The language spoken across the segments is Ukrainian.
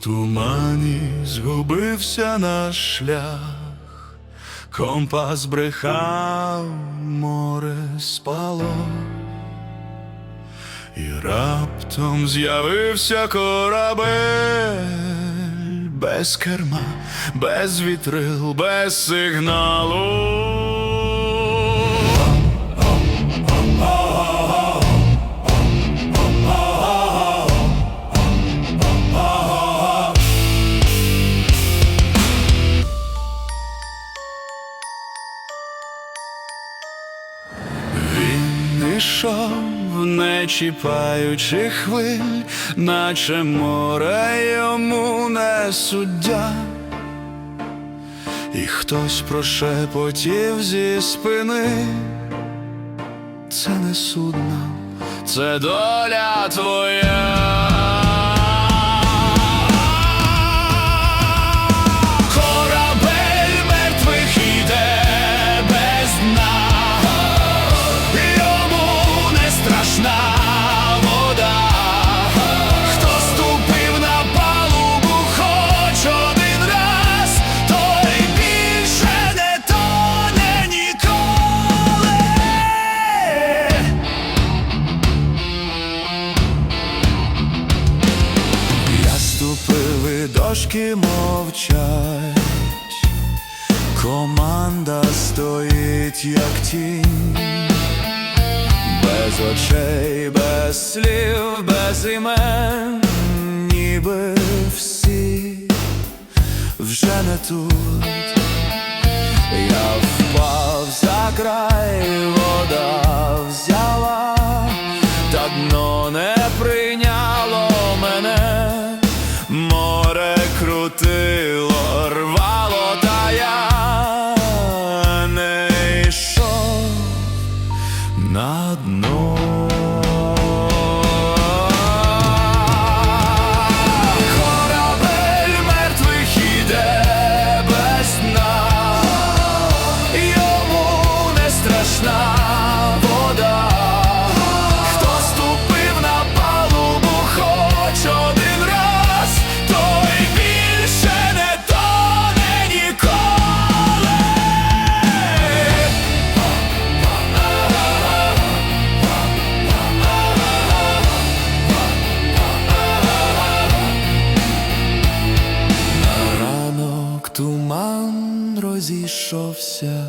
Тумані згубився наш шлях, компас брехав, море спало, і раптом з'явився корабель. Без керма, без вітрил, без сигналу. Ішов, не чіпаючи хвиль, наче море йому не суддя. І хтось прошепотів зі спини. Це не судно, це доля твоя. Ступив мовчать, команда стоїть, як тінь. Без очей, без слів, без імен, ніби всі вже не тут. Я впав за край, вода взяла, та дно не прийняло розійшовся,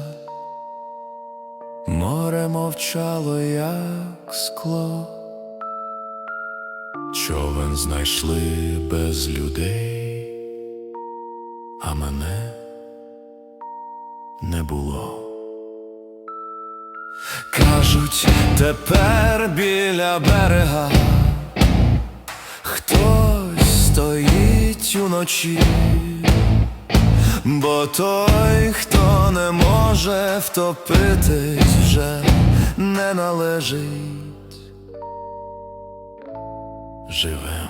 море мовчало, як скло. Човен знайшли без людей, а мене не було. Кажуть, тепер біля берега хтось стоїть уночі, бо той, хто не може втопитись, вже не належить живим.